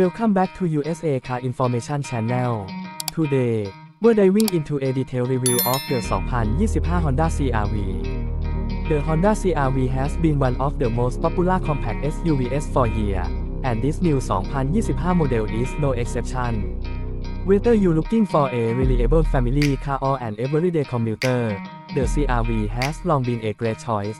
Welcome back to USA Car Information Channel. Today, we're diving into a detailed review of the 2025 Honda CRV. The Honda CRV has been one of the most popular compact SUVs for years, and this new 2025 model is no exception. Whether you're looking for a reliable family car or an everyday commuter, the CRV has long been a great choice.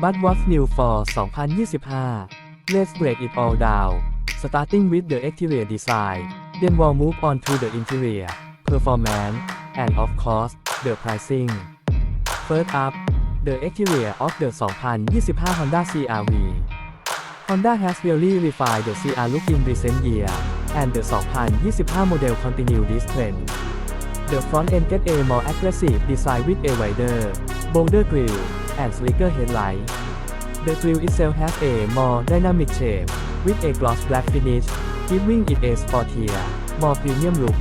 But what's new for 2025? Let's break it all down. Starting with the exterior design, then we'll move on to the interior, performance, and of course, the pricing. First up, the exterior of the 2025 Honda CRV. Honda has really refined the CR look in recent years, and the 2025 model continue this trend. The front end get a more aggressive design with a wider, bolder grille, and sleeker headlight. The grille itself has a more dynamic shape, with a gloss black finish, giving it a sportier, more premium look.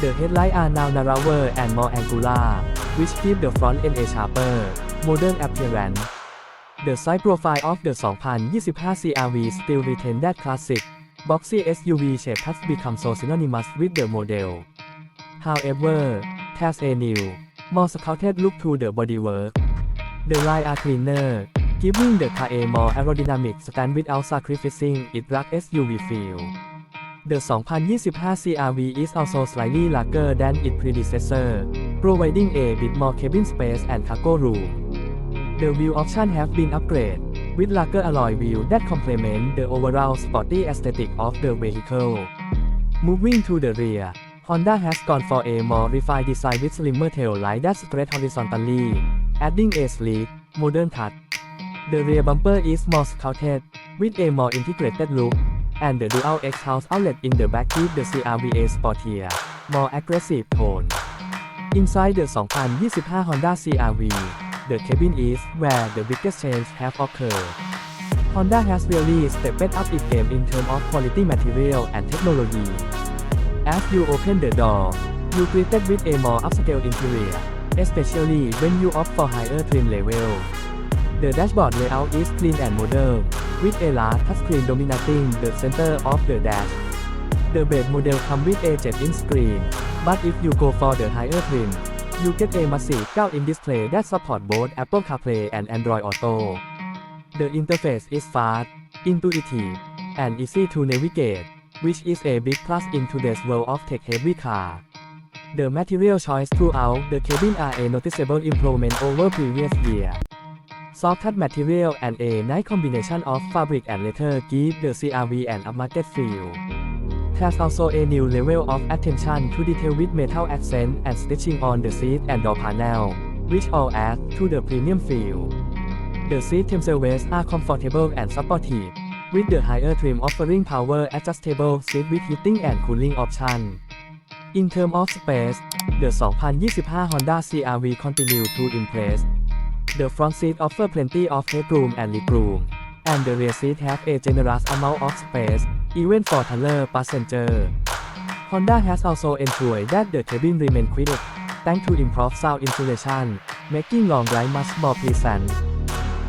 The headlights are now narrower and more angular, which give the front end a sharper, modern appearance. The side profile of the 2025 CRV still retains that classic, boxy SUV shape has become so synonymous with the model. However, there's a new, more scouted look to the bodywork. The lines are cleaner, giving the car a more aerodynamic stand without sacrificing its rugged SUV feel. The 2025 CRV is also slightly larger than its predecessor, providing a bit more cabin space and cargo room. The wheel option have been upgraded, with larger alloy wheels that complement the overall sporty aesthetic of the vehicle. Moving to the rear, Honda has gone for a more refined design with slimmer tail light that stretch horizontally, adding a sleek, modern touch. The rear bumper is more scouted, with a more integrated look, and the dual exhaust outlet in the back give the CRV a sportier, more aggressive tone. Inside the 2025 Honda CRV, the cabin is where the biggest change have occurred. Honda has really stepped up its game in terms of quality material and technology. As you open the door, you greeted with a more upscale interior, especially when you opt for higher trim level. The dashboard layout is clean and modern, with a large touchscreen dominating the center of the dash. The base model comes with a 7-inch screen, but if you go for the higher trim, you get a massive 9-inch display that supports both Apple CarPlay and Android Auto. The interface is fast, intuitive, and easy to navigate, which is a big plus in today's world of tech-heavy car. The material choice throughout the cabin are a noticeable improvement over previous year. Soft touch material and a nice combination of fabric and leather give the CRV an upmarket feel. There's also a new level of attention to detail with metal accent and stitching on the seat and door panel, which all add to the premium feel. The seat themselves are comfortable and supportive, with the higher trim offering power adjustable seat with heating and cooling option. In terms of space, the 2025 Honda CRV continue to impress. The front seat offer plenty of headroom and legroom, and the rear seat have a generous amount of space, even for taller passenger. Honda has also ensured that the cabin remains quiet, thanks to improved sound insulation, making long ride much more pleasant.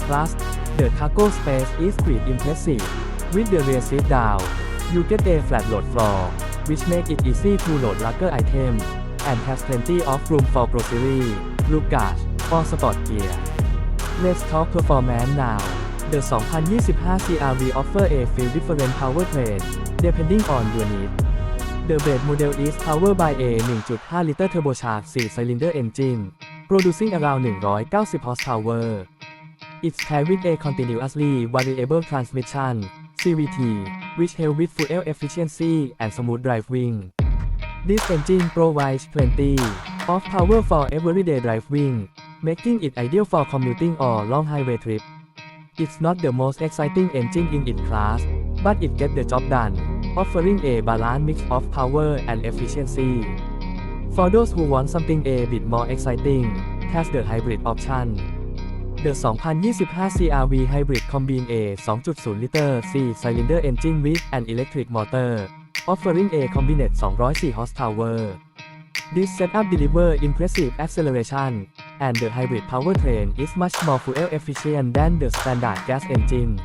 Plus, the cargo space is quite impressive. With the rear seat down, you get a flat load floor, which makes it easy to load larger items, and has plenty of room for grocery, luggage, or sport gear. Let's talk performance now. The 2025 CRV offer a few different powertrain, depending on your need. The base model is powered by a 1.5-liter turbocharged 4-cylinder engine, producing around 190 horsepower. It's paired with a continuously variable transmission, CVT, which helps with fuel efficiency and smooth driving. This engine provides plenty of power for everyday driving, making it ideal for commuting or long highway trips. It's not the most exciting engine in its class, but it gets the job done, offering a balanced mix of power and efficiency. For those who want something a bit more exciting, there's the hybrid option. The 2025 CRV Hybrid combine a 2.0-liter 4-cylinder engine with an electric motor, offering a combined 204 horsepower. This setup delivers impressive acceleration, and the hybrid powertrain is much more fuel efficient than the standard gas engine.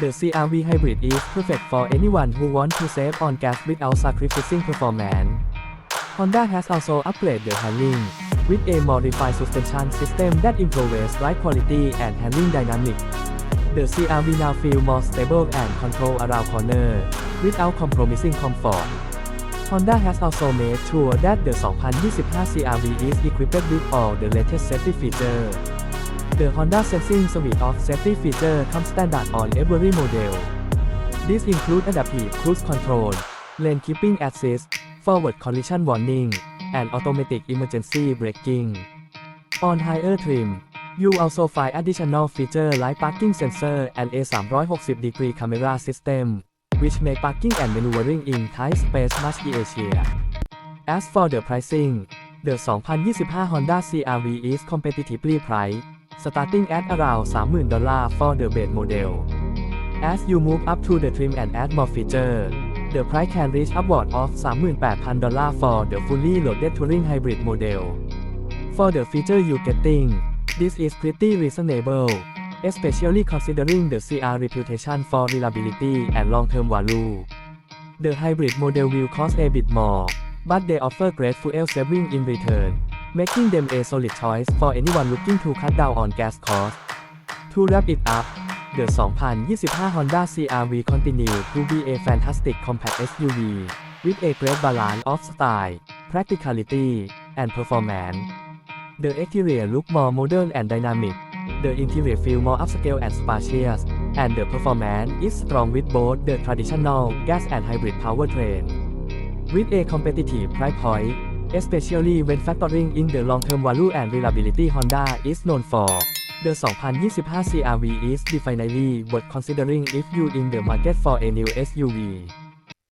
The CRV Hybrid is perfect for anyone who wants to save on gas without sacrificing performance. Honda has also upgraded the handling with a modified suspension system that improves ride quality and handling dynamics. The CRV now feel more stable and control around corner without compromising comfort. Honda has also made sure that the 2025 CRV is equipped with all the latest safety features. The Honda Sensing suite of safety features comes standard on every model. This includes adaptive cruise control, lane keeping assist, forward collision warning, and automatic emergency braking. On higher trim, you also find additional features like parking sensor and a 360 degree camera system, which make parking and maneuvering in tight space much easier. As for the pricing, the 2025 Honda CRV is competitively priced, starting at around $30,000 for the base model. As you move up to the trim and add more features, the price can reach upward of $38,000 for the fully loaded touring hybrid model. For the feature you getting, this is pretty reasonable, especially considering the CR reputation for reliability and long-term value. The hybrid model will cost a bit more, but they offer great fuel saving in return, making them a solid choice for anyone looking to cut down on gas costs. To wrap it up, the 2025 Honda CR-V continue to be a fantastic compact SUV with a great balance of style, practicality, and performance. The exterior look more modern and dynamic. The interior feel more upscale and spacious, and the performance is strong with both the traditional gas and hybrid powertrain. With a competitive price point, especially when factoring in the long-term value and reliability Honda is known for. The 2025 CR-V is definitely worth considering if you're in the market for a new SUV.